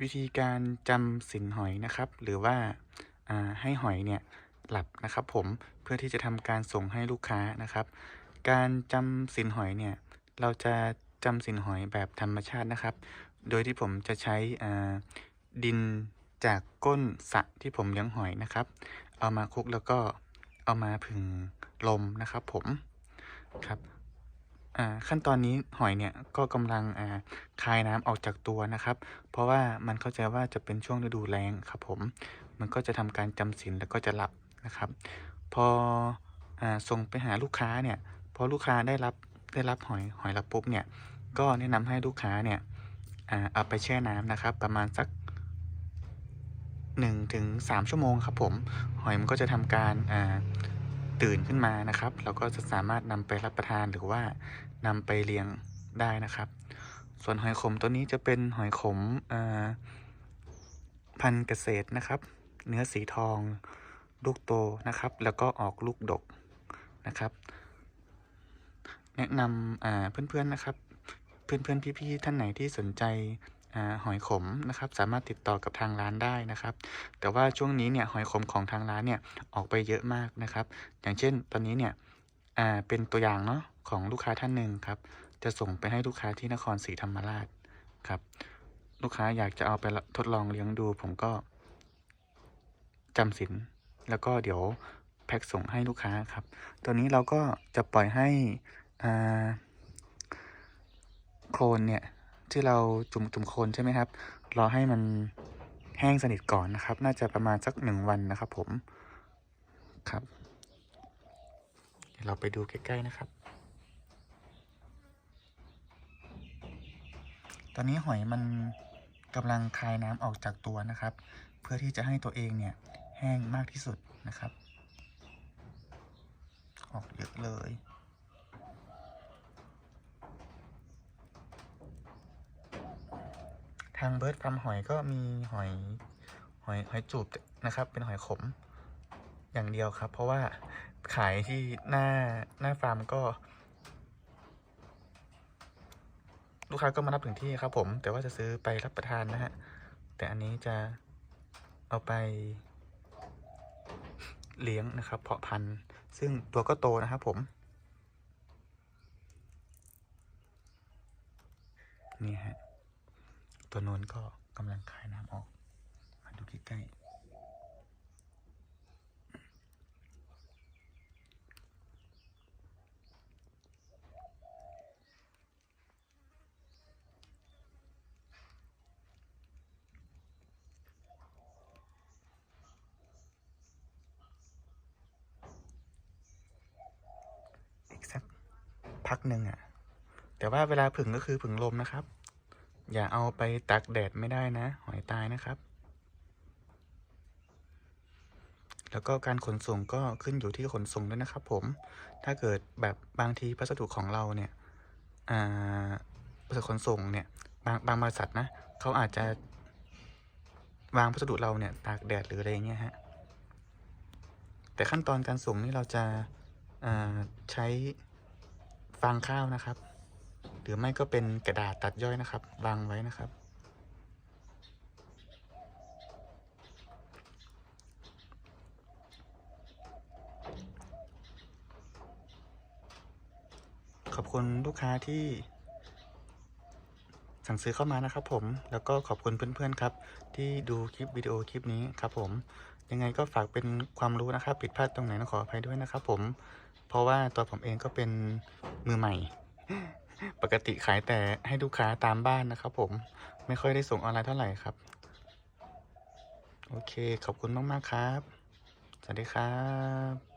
วิธีการจำสินหอยนะครับ หรือว่าาให้หอยเนี่ยหลับนะครับ ผมเพื่อที่จะทำการส่งให้ลูกค้านะครับ การจำสินหอยเนี่ยเราจะจำสินหอยแบบธรรมชาตินะครับ โดยที่ผมจะใช้ดินจากก้นสระที่ผมเลี้ยงหอยนะครับ เอามาคลุกแล้วก็เอามาผึ่งลมนะครับ ผมครับ ขั้นตอนนี้หอยเนี่ยก็กำลังอ่าคายน้ำออกจากตัวนะครับ เพราะว่ามันเข้าใจว่าจะเป็นช่วงฤดูแล้งครับผม มันก็จะทำการจำศีลแล้วก็จะหลับนะครับ พออส่งไปหาลูกค้าเนี่ยพอลูกค้าได้รับได้รับหอยหอยลับปุ๊บเนี่ยก็แนะนำให้ลูกค้าเนี่ยเอาไปแช่น้ำนะครับ ประมาณสัก1นถึงสชั่วโมงครับผม หอยมันก็จะทำการอ่า ตื่นขึ้นมานะครับ เราก็จะสามารถนำไปรับประทานหรือว่านำไปเลี้ยงได้นะครับ ส่วนหอยขมตัวนี้จะเป็นหอยขมพันธุ์เกษตรนะครับ เนื้อสีทองลูกโตนะครับ แล้วก็ออกลูกดกนะครับ แนะนำเพื่อนๆนะครับ เพื่อนๆพี่ๆท่านไหนที่สนใจ หอยขมนะครับสามารถติดต่อกับทางร้านได้นะครับ แต่ว่าช่วงนี้เนี่ยหอยขมของทางร้านเนี่ยออกไปเยอะมากนะครับ อย่างเช่น ตอนนี้เนี่ยเป็นตัวอย่างเนาะของลูกค้าท่านหนึ่งครับจะส่งไปให้ลูกค้าที่นครศรีธรรมราชครับลูกค้าอยากจะเอาไปทดลองเลี้ยงดู ผมก็จำสินแล้วก็เดี๋ยวแพ็คส่งให้ลูกค้าครับ ตัวนี้เราก็จะปล่อยให้โคลนเนี่ย ที่เราจุ่มจุ่มโคลนใช่ไหมครับรอให้มันแห้งสนิทก่อนนะครับ น่าจะประมาณสักหนึ่งวันนะครับ ผมครับ เดี๋ยวเราไปดูใกล้ๆนะครับ ตอนนี้หอยมันกำลังคายน้ำออกจากตัวนะครับ เพื่อที่จะให้ตัวเองเนี่ยแห้งมากที่สุดนะครับ ออกเยอะเลย ทางเบิร์ดฟาร์มหอยก็มีหอยหอยหอยจูบนะครับ เป็นหอยขมอย่างเดียวครับ เพราะว่าขายที่หน้าหน้าฟาร์มก็ ลูกค้าก็มารับถึงที่ครับผม แต่ว่าจะซื้อไปรับประทานนะฮะ แต่อันนี้จะเอาไปเลี้ยงนะครับ เพาะพันธุ์ซึ่งตัวก็โตนะครับผม นี่ฮะ ตัวน้นก็กำลังคายน้ำออก มาดูใกล้ๆอีกสักพักหนึ่งอะ่ะ แต่ว่าเวลาผึ่งก็คือผึ่งลมนะครับ อย่าเอาไปตากแดดไม่ได้นะ หอยตายนะครับ แล้วก็การขนส่งก็ขึ้นอยู่ที่ขนส่งด้วยนะครับ ผม ถ้าเกิดแบบบางทีพัสดุของเราเนี่ยอ่าบริษัทขนส่งเนี่ย บางบางบริษัทนะเขาอาจจะวางพัสดุเราเนี่ยตากแดดหรืออะไรเงี้ยฮะ แต่ขั้นตอนการส่งนี่เราจะอ่าใช้ฟางข้าวนะครับ รือไม่ก็เป็นกระดาษตัดย่อยนะครับวางไว้นะครับ ขอบคุณลูกค้าที่สั่งซื้อเข้ามานะครับผมแล้วก็ขอบคุณเพื่อนๆครับ ที่ดูคลิปวิดีโอคลิปนี้ครับผม ยังไงก็ฝากเป็นความรู้นะครับ ผิดพลาดตรงไหนต้องขออภัยด้วยนะครับผมเพราะว่าตัวผมเองก็เป็นมือใหม่ ปกติขายแต่ให้ลูกค้าตามบ้านนะครับผมไม่ค่อยได้ส่งออนไลน์เท่าไหร่ครับ โอเค ขอบคุณมาก ๆ ครับ สวัสดีครับ